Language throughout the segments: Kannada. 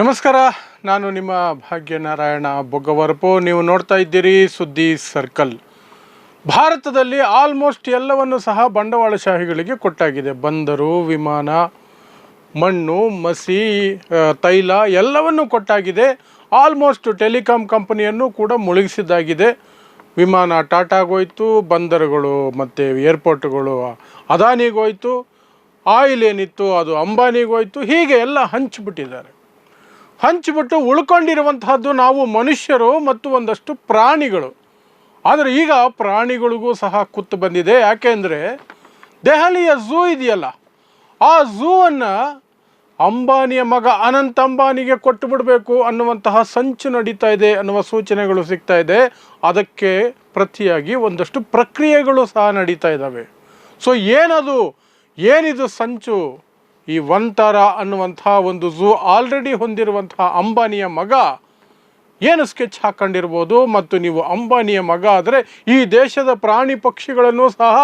ನಮಸ್ಕಾರ, ನಾನು ನಿಮ್ಮ ಭಾಗ್ಯನಾರಾಯಣ ಬೊಗ್ಗವರಪು. ನೀವು ನೋಡ್ತಾ ಇದ್ದೀರಿ ಸುದ್ದಿ ಸರ್ಕಲ್. ಭಾರತದಲ್ಲಿ ಆಲ್ಮೋಸ್ಟ್ ಎಲ್ಲವನ್ನು ಸಹ ಬಂಡವಾಳಶಾಹಿಗಳಿಗೆ ಕೊಟ್ಟಾಗಿದೆ. ಬಂದರು, ವಿಮಾನ, ಮಣ್ಣು, ಮಸಿ ತೈಲ ಎಲ್ಲವನ್ನು ಕೊಟ್ಟಾಗಿದೆ. ಆಲ್ಮೋಸ್ಟ್ ಟೆಲಿಕಾಂ ಕಂಪನಿಯನ್ನು ಕೂಡ ಮುಳುಗಿಸಿದ್ದಾಗಿದೆ. ವಿಮಾನ ಟಾಟಾಗೋಯ್ತು ಬಂದರುಗಳು ಮತ್ತು ಏರ್ಪೋರ್ಟ್ಗಳು ಅದಾನಿಗೋಯ್ತು ಆಯಿಲ್ ಏನಿತ್ತು ಅದು ಅಂಬಾನಿಗೋಯ್ತು ಹೀಗೆ ಎಲ್ಲ ಹಂಚಿಬಿಟ್ಟಿದ್ದಾರೆ. ಹಂಚಿಬಿಟ್ಟು ಉಳ್ಕೊಂಡಿರುವಂತಹದ್ದು ನಾವು ಮನುಷ್ಯರು ಮತ್ತು ಒಂದಷ್ಟು ಪ್ರಾಣಿಗಳು. ಆದರೆ ಈಗ ಪ್ರಾಣಿಗಳಿಗೂ ಸಹ ಕುತ್ತು ಬಂದಿದೆ. ಯಾಕೆಂದರೆ ದೆಹಲಿಯ ಝೂ ಇದೆಯಲ್ಲ, ಆ ಝೂವನ್ನು ಅಂಬಾನಿಯ ಮಗ ಅನಂತ ಅಂಬಾನಿಗೆ ಕೊಟ್ಟು ಬಿಡಬೇಕು ಅನ್ನುವಂತಹ ಸಂಚು ನಡೀತಾ ಇದೆ ಅನ್ನುವ ಸೂಚನೆಗಳು ಸಿಗ್ತಾ ಇದೆ. ಅದಕ್ಕೆ ಪ್ರತಿಯಾಗಿ ಒಂದಷ್ಟು ಪ್ರಕ್ರಿಯೆಗಳು ಸಹ ನಡೀತಾ ಇದ್ದಾವೆ. ಸೊ ಏನದು? ಏನಿದು ಸಂಚು? ಈ ಒಂತರ ಅನ್ನುವಂಥ ಒಂದು ಝೂ ಆಲ್ರೆಡಿ ಹೊಂದಿರುವಂತಹ ಅಂಬಾನಿಯ ಮಗ ಏನು ಸ್ಕೆಚ್ ಹಾಕೊಂಡಿರ್ಬೋದು? ಮತ್ತು ನೀವು ಅಂಬಾನಿಯ ಮಗ ಆದರೆ ಈ ದೇಶದ ಪ್ರಾಣಿ ಪಕ್ಷಿಗಳನ್ನು ಸಹ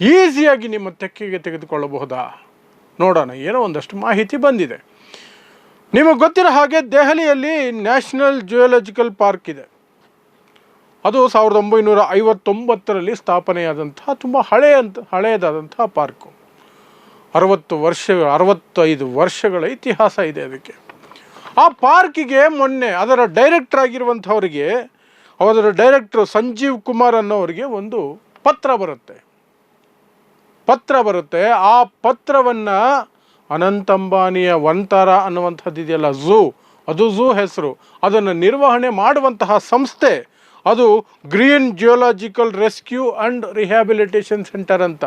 ಈಸಿಯಾಗಿ ನಿಮ್ಮ ತೆಕ್ಕೆಗೆ ತೆಗೆದುಕೊಳ್ಳಬಹುದಾ? ನೋಡೋಣ, ಏನೋ ಒಂದಷ್ಟು ಮಾಹಿತಿ ಬಂದಿದೆ. ನಿಮಗೆ ಗೊತ್ತಿರೋ ಹಾಗೆ ದೆಹಲಿಯಲ್ಲಿ ನ್ಯಾಷನಲ್ ಜಿಯೋಲಜಿಕಲ್ ಪಾರ್ಕ್ ಇದೆ. ಅದು ಸಾವಿರದ ಒಂಬೈನೂರ ಐವತ್ತೊಂಬತ್ತರಲ್ಲಿ ಸ್ಥಾಪನೆಯಾದಂತಹ, ತುಂಬ ಹಳೆಯಂತ, ಹಳೆಯದಾದಂತಹ ಪಾರ್ಕು. ಅರವತ್ತು ವರ್ಷ, ಅರವತ್ತೈದು ವರ್ಷಗಳ ಇತಿಹಾಸ ಇದೆ ಅದಕ್ಕೆ. ಆ ಪಾರ್ಕಿಗೆ ಮೊನ್ನೆ ಅದರ ಡೈರೆಕ್ಟರ್ ಆಗಿರುವಂಥವ್ರಿಗೆ ಅದರ ಡೈರೆಕ್ಟರ್ ಸಂಜೀವ್ ಕುಮಾರ್ ಅನ್ನೋರಿಗೆ ಒಂದು ಪತ್ರ ಬರುತ್ತೆ. ಪತ್ರ ಬರುತ್ತೆ. ಆ ಪತ್ರವನ್ನು ಅನಂತಂಬಾನಿಯ ಅಂಬಾನಿಯ ಅನ್ನುವಂಥದ್ದು ಇದೆಯಲ್ಲ, ಝೂ. ಅದು ಝೂ ಹೆಸರು. ಅದನ್ನು ನಿರ್ವಹಣೆ ಮಾಡುವಂತಹ ಸಂಸ್ಥೆ, ಅದು green geological rescue and rehabilitation centre ಅಂತ.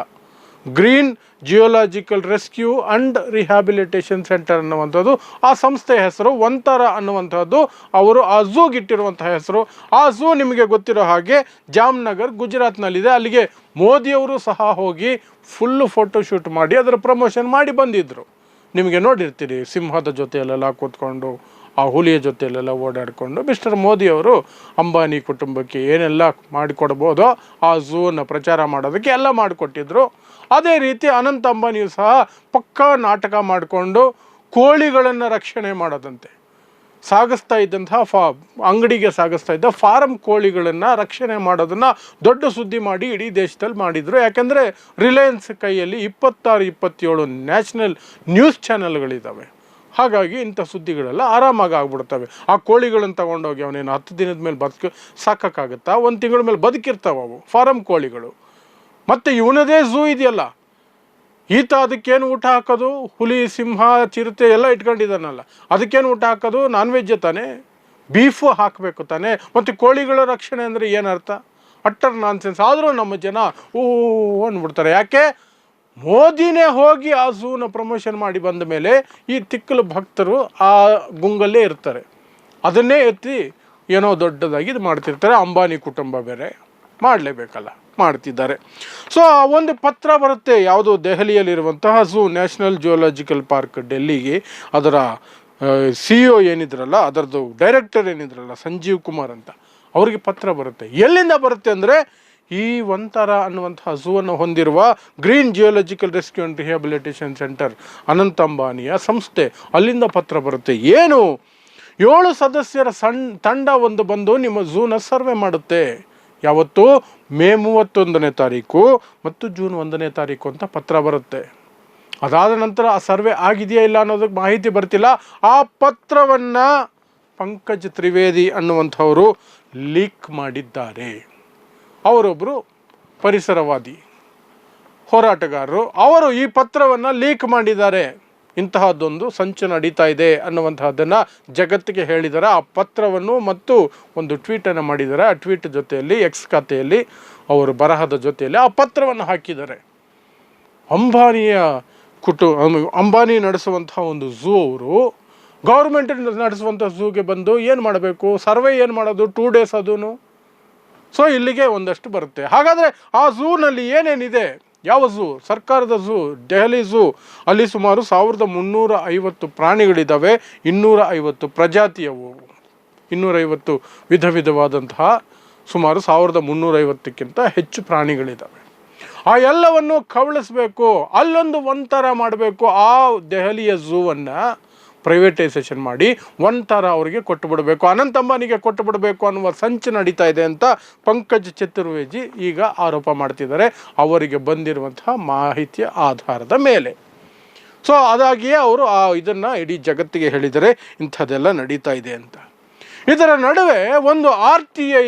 Green geological rescue and rehabilitation centre ಅನ್ನುವಂಥದ್ದು. ಆ ಸಂಸ್ಥೆ ಹೆಸರು ಒಂತರ ಅನ್ನುವಂಥದ್ದು. ಅವರು ಆ ಝೂಗೆ ಇಟ್ಟಿರುವಂತಹ ಹೆಸರು. ಆ ಝೂ ನಿಮಗೆ ಗೊತ್ತಿರೋ ಹಾಗೆ ಜಾಮ್ನಗರ್ ಗುಜರಾತ್ನಲ್ಲಿದೆ. ಅಲ್ಲಿಗೆ ಮೋದಿಯವರು ಸಹ ಹೋಗಿ ಫುಲ್ಲು ಫೋಟೋಶೂಟ್ ಮಾಡಿ ಅದರ ಪ್ರಮೋಷನ್ ಮಾಡಿ ಬಂದಿದ್ದರು ನಿಮಗೆ ನೋಡಿರ್ತೀರಿ ಸಿಂಹದ ಜೊತೆಯಲ್ಲೆಲ್ಲ ಕೂತ್ಕೊಂಡು ಆ ಹುಲಿಯ ಜೊತೆಯಲ್ಲೆಲ್ಲ ಓಡಾಡಿಕೊಂಡು ಮಿಸ್ಟರ್ ಮೋದಿಯವರು ಅಂಬಾನಿ ಕುಟುಂಬಕ್ಕೆ ಏನೆಲ್ಲ ಮಾಡಿಕೊಡ್ಬೋದೋ ಆ ಝೂನ ಪ್ರಚಾರ ಮಾಡೋದಕ್ಕೆ ಎಲ್ಲ ಮಾಡಿಕೊಟ್ಟಿದ್ರು. ಅದೇ ರೀತಿ ಅನಂತ ಅಂಬಾನಿಯು ಸಹ ಪಕ್ಕಾ ನಾಟಕ ಮಾಡಿಕೊಂಡು ಕೋಳಿಗಳನ್ನು ರಕ್ಷಣೆ ಮಾಡೋದಂತೆ. ಸಾಗಿಸ್ತಾ ಇದ್ದಂತಹ ಫಾ, ಅಂಗಡಿಗೆ ಸಾಗಿಸ್ತಾ ಇದ್ದ ಫಾರಂ ಕೋಳಿಗಳನ್ನು ರಕ್ಷಣೆ ಮಾಡೋದನ್ನು ದೊಡ್ಡ ಸುದ್ದಿ ಮಾಡಿ ಇಡೀ ದೇಶದಲ್ಲಿ ಮಾಡಿದರು. ಯಾಕೆಂದರೆ ರಿಲಯನ್ಸ್ ಕೈಯಲ್ಲಿ ಇಪ್ಪತ್ತಾರು, ಇಪ್ಪತ್ತೇಳು ನ್ಯಾಷನಲ್ ನ್ಯೂಸ್ ಚಾನೆಲ್ಗಳಿದ್ದಾವೆ ಹಾಗಾಗಿ ಇಂಥ ಸುದ್ದಿಗಳೆಲ್ಲ ಆರಾಮಾಗಿ ಆಗ್ಬಿಡ್ತವೆ. ಆ ಕೋಳಿಗಳನ್ನು ತಗೊಂಡೋಗಿ ಅವನೇನು ಹತ್ತು ದಿನದ ಮೇಲೆ ಬದುಕ, ಸಾಕೋಕ್ಕಾಗುತ್ತಾ? ಒಂದು ತಿಂಗಳ ಮೇಲೆ ಬದುಕಿರ್ತಾವೆ ಅವು ಫಾರಮ್ ಕೋಳಿಗಳು. ಮತ್ತು ಇವನದೇ ಝೂ ಇದೆಯಲ್ಲ. ಈತ ಅದಕ್ಕೇನು ಊಟ ಹಾಕೋದು? ಹುಲಿ, ಸಿಂಹ, ಚಿರತೆ ಎಲ್ಲ ಇಟ್ಕೊಂಡಿದ್ದಾನಲ್ಲ. ಅದಕ್ಕೇನು ಊಟ ಹಾಕೋದು? ನಾನ್ ವೆಜ್ ತಾನೆ? ಬೀಫು ಹಾಕಬೇಕು ತಾನೇ? ಮತ್ತು ಕೋಳಿಗಳ ರಕ್ಷಣೆ ಅಂದರೆ ಏನರ್ಥ ಅಟ್ಟರ್ ನಾನ್ಸೆನ್ಸ್ ಆದರೂ ನಮ್ಮ ಜನ ಊ ಅಂದ್ಬಿಡ್ತಾರೆ. ಯಾಕೆ? ಮೋದಿನೇ ಹೋಗಿ ಆ ಝೂನ ಪ್ರಮೋಷನ್ ಮಾಡಿ ಬಂದ ಮೇಲೆ ಈ ತಿಕ್ಕಲು ಭಕ್ತರು ಆ ಗುಂಗಲ್ಲೇ ಇರ್ತಾರೆ. ಅದನ್ನೇ ಎತ್ತಿ ಏನೋ ದೊಡ್ಡದಾಗಿ ಇದು ಮಾಡ್ತಿರ್ತಾರೆ. ಅಂಬಾನಿ ಕುಟುಂಬ ಬೇರೆ. ಮಾಡಲೇಬೇಕಲ್ಲ. ಮಾಡ್ತಿದ್ದಾರೆ. ಸೊ ಒಂದು ಪತ್ರ ಬರುತ್ತೆ. ಯಾವುದು ದೆಹಲಿಯಲ್ಲಿರುವಂತಹ ಝೂ ನ್ಯಾಷನಲ್ ಜಿಯೋಲಾಜಿಕಲ್ ಪಾರ್ಕ್ ಡೆಲ್ಲಿಗೆ. ಅದರ ಸಿ ಇ ಏನಿದ್ರಲ್ಲ, ಅದರದ್ದು ಡೈರೆಕ್ಟರ್ ಏನಿದ್ರಲ್ಲ, ಸಂಜೀವ್ ಕುಮಾರ್ ಅಂತ. ಅವರಿಗೆ ಪತ್ರ ಬರುತ್ತೆ. ಎಲ್ಲಿಂದ ಬರುತ್ತೆ ಅಂದರೆ ಈ ಒಂಥರ ಅನ್ನುವಂತಹ ಝೂವನ್ನು ಹೊಂದಿರುವ green geological rescue and rehabilitation centre Anant ಅಂಬಾನಿಯ ಸಂಸ್ಥೆ. ಅಲ್ಲಿಂದ ಪತ್ರ ಬರುತ್ತೆ, ಏನು? ಏಳು ಸದಸ್ಯರ ಸಣ್ಣ ತಂಡ ಒಂದು ಬಂದು ನಿಮ್ಮ ಝೂನ ಸರ್ವೆ ಮಾಡುತ್ತೆ. ಯಾವತ್ತು? ಮೇ ಮೂವತ್ತೊಂದನೇ ತಾರೀಕು ಮತ್ತು ಜೂನ್ ಒಂದನೇ ತಾರೀಕು ಅಂತ ಪತ್ರ ಬರುತ್ತೆ. ಅದಾದ ನಂತರ ಆ ಸರ್ವೆ ಆಗಿದೆಯಾ ಇಲ್ಲ ಅನ್ನೋದಕ್ಕೆ ಮಾಹಿತಿ ಬರ್ತಿಲ್ಲ. ಆ ಪತ್ರವನ್ನು ಪಂಕಜ್ ತ್ರಿವೇದಿ ಅನ್ನುವಂಥವರು ಲೀಕ್ ಮಾಡಿದ್ದಾರೆ. ಅವರೊಬ್ಬರು ಪರಿಸರವಾದಿ ಹೋರಾಟಗಾರರು. ಅವರು ಈ ಪತ್ರವನ್ನು ಲೀಕ್ ಮಾಡಿದ್ದಾರೆ. ಇಂತಹದ್ದೊಂದು ಸಂಚು ನಡೀತಾ ಇದೆ ಅನ್ನುವಂತಹದ್ದನ್ನು ಜಗತ್ತಿಗೆ ಹೇಳಿದ್ದಾರೆ ಆ ಪತ್ರವನ್ನು ಮತ್ತು ಒಂದು ಟ್ವೀಟನ್ನು ಮಾಡಿದ್ದಾರೆ ಆ ಟ್ವೀಟ್ ಜೊತೆಯಲ್ಲಿ ಎಕ್ಸ್ ಖಾತೆಯಲ್ಲಿ ಅವರು ಬರಹದ ಜೊತೆಯಲ್ಲಿ ಆ ಪತ್ರವನ್ನು ಹಾಕಿದ್ದಾರೆ. ಅಂಬಾನಿಯ ಕುಟು ಅಂಬಾನಿ ನಡೆಸುವಂತಹ ಒಂದು ಝೂ ಅವರು ಗೌರ್ಮೆಂಟ್ ನಡೆಸುವಂಥ ಝೂಗೆ ಬಂದು ಏನು ಮಾಡಬೇಕು? ಸರ್ವೆ ಏನು ಮಾಡೋದು? ಟೂ ಡೇಸ್ ಅದೂ ಸೊ ಇಲ್ಲಿಗೆ ಒಂದಷ್ಟು ಬರುತ್ತೆ. ಹಾಗಾದರೆ ಆ ಝೂನಲ್ಲಿ ಏನೇನಿದೆ? ಯಾವ ಝೂ? ಸರ್ಕಾರದ ಝೂ, ದೆಹಲಿ ಝೂ. ಅಲ್ಲಿ ಸುಮಾರು ಸಾವಿರದ ಮುನ್ನೂರ ಐವತ್ತು ಪ್ರಾಣಿಗಳಿದ್ದಾವೆ ಇನ್ನೂರ ಐವತ್ತು ಪ್ರಜಾತಿಯವು. ಇನ್ನೂರೈವತ್ತು ವಿಧ ವಿಧವಾದಂತಹ ಸುಮಾರು ಸಾವಿರದ ಮುನ್ನೂರೈವತ್ತಕ್ಕಿಂತ ಹೆಚ್ಚು ಪ್ರಾಣಿಗಳಿದ್ದಾವೆ ಆ ಎಲ್ಲವನ್ನು ಕವಳಿಸ್ಬೇಕು. ಅಲ್ಲೊಂದು ಒಂಥರ ಮಾಡಬೇಕು. ಆ ದೆಹಲಿಯ ಝೂವನ್ನು ಪ್ರೈವೇಟೈಸೇಷನ್ ಮಾಡಿ ಒಂಥರ ಅವರಿಗೆ ಕೊಟ್ಟು ಬಿಡಬೇಕು ಅನಂತ ಅಂಬಾನಿಗೆ ಕೊಟ್ಟು ಬಿಡಬೇಕು ಅನ್ನುವ ಸಂಚು ನಡೀತಾ ಇದೆ ಅಂತ ಪಂಕಜ್ ಚತುರ್ವೇದಿ ಈಗ ಆರೋಪ ಮಾಡ್ತಿದ್ದಾರೆ. ಅವರಿಗೆ ಬಂದಿರುವಂತಹ ಮಾಹಿತಿಯ ಆಧಾರದ ಮೇಲೆ. ಸೊ ಅದಾಗಿಯೇ ಅವರು ಆ ಇದನ್ನು ಇಡೀ ಜಗತ್ತಿಗೆ ಹೇಳಿದರೆ ಇಂಥದ್ದೆಲ್ಲ ನಡೀತಾ ಇದೆ ಅಂತ. ಇದರ ನಡುವೆ ಒಂದು ಆರ್ ಟಿ ಐ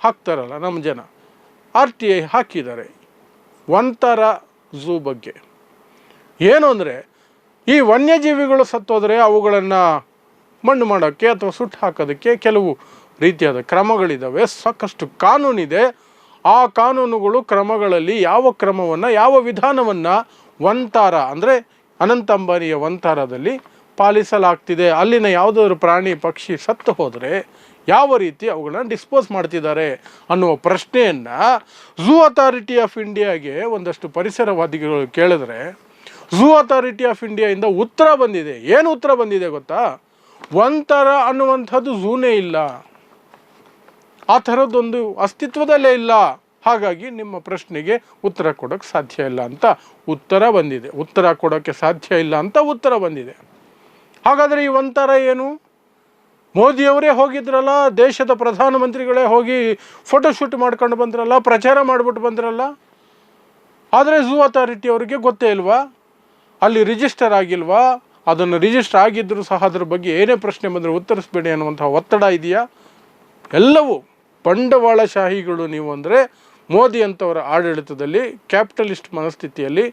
ಹಾಕ್ತಾರಲ್ಲ ನಮ್ಮ ಜನ. ಆರ್ ಟಿ ಐ ಹಾಕಿದ್ದಾರೆ. ಒಂಥರ ಝೂ ಬಗ್ಗೆ. ಏನು ಅಂದರೆ ಈ ವನ್ಯಜೀವಿಗಳು ಸತ್ತೋದರೆ ಅವುಗಳನ್ನು ಮಣ್ಣು ಮಾಡೋಕ್ಕೆ ಅಥವಾ ಸುಟ್ಟು ಹಾಕೋದಕ್ಕೆ ಕೆಲವು ರೀತಿಯಾದ ಕ್ರಮಗಳಿದ್ದಾವೆ ಸಾಕಷ್ಟು ಕಾನೂನಿದೆ. ಆ ಕಾನೂನುಗಳು ಕ್ರಮಗಳಲ್ಲಿ ಯಾವ ಕ್ರಮವನ್ನು, ಯಾವ ವಿಧಾನವನ್ನು ಒಂತಾರ ಅಂದರೆ ಅನಂತ ಅಂಬಾನಿಯ ಒಂತಾರದಲ್ಲಿ ಪಾಲಿಸಲಾಗ್ತಿದೆ. ಅಲ್ಲಿನ ಯಾವುದಾದ್ರು ಪ್ರಾಣಿ, ಪಕ್ಷಿ ಸತ್ತು ಹೋದರೆ ಯಾವ ರೀತಿ ಅವುಗಳನ್ನ ಡಿಸ್ಪೋಸ್ ಮಾಡ್ತಿದ್ದಾರೆ ಅನ್ನುವ ಪ್ರಶ್ನೆಯನ್ನು ಝೂ ಅಥಾರಿಟಿ ಆಫ್ ಇಂಡಿಯಾಗೆ ಒಂದಷ್ಟು ಪರಿಸರವಾದಿಗಳು ಕೇಳಿದ್ರೆ ಝೂ ಅಥಾರಿಟಿ ಆಫ್ ಇಂಡಿಯಾಯಿಂದ ಉತ್ತರ ಬಂದಿದೆ. ಏನು ಉತ್ತರ ಬಂದಿದೆ ಗೊತ್ತಾ? ಒಂಥರ ಅನ್ನುವಂಥದ್ದು ಝೂನೇ ಇಲ್ಲ. ಆ ಥರದ್ದೊಂದು ಅಸ್ತಿತ್ವದಲ್ಲೇ ಇಲ್ಲ. ಹಾಗಾಗಿ ನಿಮ್ಮ ಪ್ರಶ್ನೆಗೆ ಉತ್ತರ ಕೊಡೋಕ್ಕೆ ಸಾಧ್ಯ ಇಲ್ಲ ಅಂತ ಉತ್ತರ ಬಂದಿದೆ. ಉತ್ತರ ಕೊಡೋಕ್ಕೆ ಸಾಧ್ಯ ಇಲ್ಲ ಅಂತ ಉತ್ತರ ಬಂದಿದೆ. ಹಾಗಾದರೆ ಈ ಒಂಥರ ಏನು? ಮೋದಿಯವರೇ ಹೋಗಿದ್ರಲ್ಲ, ದೇಶದ ಪ್ರಧಾನಮಂತ್ರಿಗಳೇ ಹೋಗಿ ಫೋಟೋಶೂಟ್ ಮಾಡ್ಕೊಂಡು ಬಂದ್ರಲ್ಲ, ಪ್ರಚಾರ ಮಾಡಿಬಿಟ್ಟು ಬಂದ್ರಲ್ಲ? ಆದರೆ ಝೂ ಅಥಾರಿಟಿ ಅವರಿಗೆ ಗೊತ್ತೇ ಇಲ್ವಾ? ಅಲ್ಲಿ ರಿಜಿಸ್ಟರ್ ಆಗಿಲ್ವಾ? ಅದನ್ನು ರಿಜಿಸ್ಟರ್ ಆಗಿದ್ದರೂ ಸಹ ಅದ್ರ ಬಗ್ಗೆ ಏನೇ ಪ್ರಶ್ನೆ ಬಂದರೆ ಉತ್ತರಿಸಬೇಡಿ ಅನ್ನುವಂಥ ಒತ್ತಡ ಇದೆಯಾ? ಎಲ್ಲವೂ ಬಂಡವಾಳಶಾಹಿಗಳು ನೀವು ಅಂದರೆ ಮೋದಿ ಅಂಥವರ ಆಡಳಿತದಲ್ಲಿ ಕ್ಯಾಪಿಟಲಿಸ್ಟ್ ಮನಸ್ಥಿತಿಯಲ್ಲಿ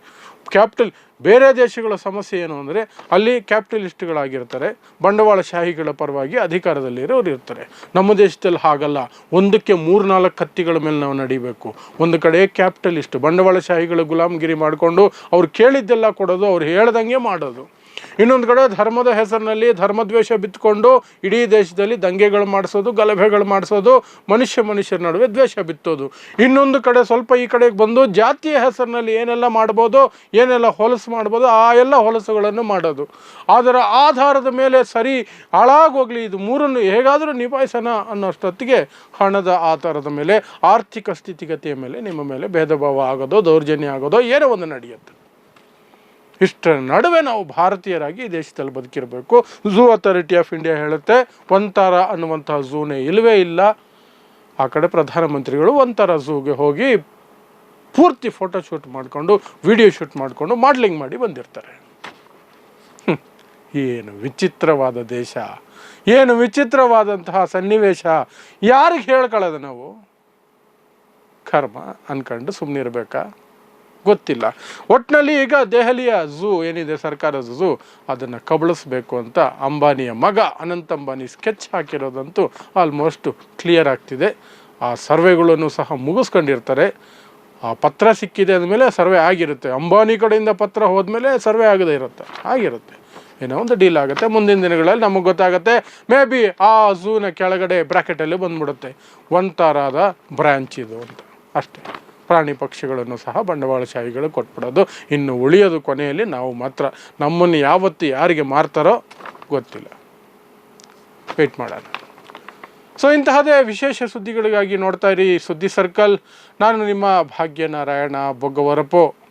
ಕ್ಯಾಪಿಟಲ್, ಬೇರೆ ದೇಶಗಳ ಸಮಸ್ಯೆ ಏನು ಅಂದರೆ ಅಲ್ಲಿ ಕ್ಯಾಪಿಟಲಿಸ್ಟ್ಗಳಾಗಿರ್ತಾರೆ, ಬಂಡವಾಳಶಾಹಿಗಳ ಪರವಾಗಿ ಅಧಿಕಾರದಲ್ಲಿರೋರು ಇರ್ತಾರೆ. ನಮ್ಮ ದೇಶದಲ್ಲಿ ಹಾಗಲ್ಲ. ಒಂದಕ್ಕೆ ಮೂರು ನಾಲ್ಕು ಕತ್ತಿಗಳ ಮೇಲೆ ನಾವು ನಡಿಬೇಕು. ಒಂದು ಕಡೆ ಕ್ಯಾಪಿಟಲಿಸ್ಟ್, ಬಂಡವಾಳಶಾಹಿಗಳ ಗುಲಾಮಗಿರಿ ಮಾಡಿಕೊಂಡು ಅವ್ರು ಕೇಳಿದ್ದೆಲ್ಲ ಕೊಡೋದು, ಅವ್ರು ಹೇಳ್ದಂಗೆ ಮಾಡೋದು. ಇನ್ನೊಂದು ಕಡೆ ಧರ್ಮದ ಹೆಸರಿನಲ್ಲಿ ಧರ್ಮದ್ವೇಷ ಬಿತ್ತುಕೊಂಡು ಇಡೀ ದೇಶದಲ್ಲಿ ದಂಗೆಗಳು ಮಾಡಿಸೋದು, ಗಲಭೆಗಳು ಮಾಡಿಸೋದು, ಮನುಷ್ಯ ಮನುಷ್ಯರ ನಡುವೆ ದ್ವೇಷ ಬಿತ್ತೋದು. ಇನ್ನೊಂದು ಕಡೆ ಸ್ವಲ್ಪ ಈ ಕಡೆಗೆ ಬಂದು ಜಾತಿಯ ಹೆಸರಿನಲ್ಲಿ ಏನೆಲ್ಲ ಮಾಡ್ಬೋದು, ಏನೆಲ್ಲ ಹೊಲಸು ಮಾಡ್ಬೋದು, ಆ ಎಲ್ಲ ಹೊಲಸುಗಳನ್ನು ಮಾಡೋದು. ಅದರ ಆಧಾರದ ಮೇಲೆ ಸರಿ ಹಾಳಾಗೋಗ್ಲಿ, ಇದು ಮೂರನ್ನು ಹೇಗಾದರೂ ನಿಭಾಯಿಸೋಣ ಅನ್ನೋಷ್ಟೊತ್ತಿಗೆ ಹಣದ ಆಧಾರದ ಮೇಲೆ, ಆರ್ಥಿಕ ಸ್ಥಿತಿಗತಿಯ ಮೇಲೆ, ನಿಮ್ಮ ಮೇಲೆ ಭೇದ ಭಾವ ಆಗೋದೋ, ದೌರ್ಜನ್ಯ ಆಗೋದೋ, ಏನೋ ಒಂದು ನಡೆಯುತ್ತೆ. ಇಷ್ಟರ ನಡುವೆ ನಾವು ಭಾರತೀಯರಾಗಿ ಈ ದೇಶದಲ್ಲಿ ಬದುಕಿರಬೇಕು. ಝೂ ಅಥಾರಿಟಿ ಆಫ್ ಇಂಡಿಯಾ ಹೇಳುತ್ತೆ ಒಂಥರ ಅನ್ನುವಂತಹ ಝೂನೇ ಇಲ್ಲವೇ ಇಲ್ಲ. ಆ ಕಡೆ ಪ್ರಧಾನಮಂತ್ರಿಗಳು ಒಂಥರ ಝೂಗೆ ಹೋಗಿ ಪೂರ್ತಿ ಫೋಟೋ ಶೂಟ್ ಮಾಡಿಕೊಂಡು ವಿಡಿಯೋ ಶೂಟ್ ಮಾಡಿಕೊಂಡು ಮಾಡ್ಲಿಂಗ್ ಮಾಡಿ ಬಂದಿರ್ತಾರೆ. ಏನು ವಿಚಿತ್ರವಾದ ದೇಶ. ಏನು ವಿಚಿತ್ರವಾದಂತಹ ಸನ್ನಿವೇಶ. ಯಾರಿಗೆ ಹೇಳ್ಕೊಳ್ಳೋದು ನಾವು? ಕರ್ಮ ಅನ್ಕೊಂಡು ಸುಮ್ಮನಿರ್ಬೇಕಾ ಗೊತ್ತಿಲ್ಲ. ಒಟ್ಟಿನಲ್ಲಿ ಈಗ ದೆಹಲಿಯ ಝೂ ಏನಿದೆ ಸರ್ಕಾರದ ಝೂ, ಅದನ್ನು ಕಬಳಿಸ್ಬೇಕು ಅಂತ ಅಂಬಾನಿಯ ಮಗ ಅನಂತ ಅಂಬಾನಿ ಸ್ಕೆಚ್ ಹಾಕಿರೋದಂತೂ ಆಲ್ಮೋಸ್ಟ್ ಕ್ಲಿಯರ್ ಆಗ್ತಿದೆ. ಆ ಸರ್ವೆಗಳನ್ನು ಸಹ ಮುಗಿಸ್ಕೊಂಡಿರ್ತಾರೆ. ಆ ಪತ್ರ ಸಿಕ್ಕಿದೆ ಅಂದಮೇಲೆ ಸರ್ವೆ ಆಗಿರುತ್ತೆ. ಅಂಬಾನಿ ಕಡೆಯಿಂದ ಪತ್ರ ಹೋದ್ಮೇಲೆ ಸರ್ವೆ ಆಗದೇ ಇರುತ್ತೆ. ಆಗಿರುತ್ತೆ. ಏನೋ ಒಂದು ಡೀಲ್ ಆಗುತ್ತೆ. ಮುಂದಿನ ದಿನಗಳಲ್ಲಿ ನಮಗೆ ಗೊತ್ತಾಗುತ್ತೆ. ಮೇ ಬಿ ಆ ಝೂನ ಕೆಳಗಡೆ ಬ್ರ್ಯಾಕೆಟಲ್ಲಿ ಬಂದ್ಬಿಡುತ್ತೆ. ಒಂಥರಾದ ಬ್ರ್ಯಾಂಚ್ ಇದು ಅಂತ. ಅಷ್ಟೇ. ಪ್ರಾಣಿ ಪಕ್ಷಿಗಳನ್ನು ಸಹ ಬಂಡವಾಳಶಾಹಿಗಳು ಕೊಟ್ಬಿಡೋದು. ಇನ್ನು ಉಳಿಯೋದು ಕೊನೆಯಲ್ಲಿ ನಾವು ಮಾತ್ರ. ನಮ್ಮನ್ನು ಯಾವತ್ತು ಯಾರಿಗೆ ಮಾರ್ತಾರೋ ಗೊತ್ತಿಲ್ಲ. ವೆಯ್ಟ್ ಮಾಡೋಣ. ಸೊ ಇಂತಹದೇ ವಿಶೇಷ ಸುದ್ದಿಗಳಿಗಾಗಿ ನೋಡ್ತಾ ಇರಿ. ಸುದ್ದಿ ಸರ್ಕಲ್. ನಾನು ನಿಮ್ಮ ಭಾಗ್ಯನಾರಾಯಣ ಬೊಗ್ಗವರಪು.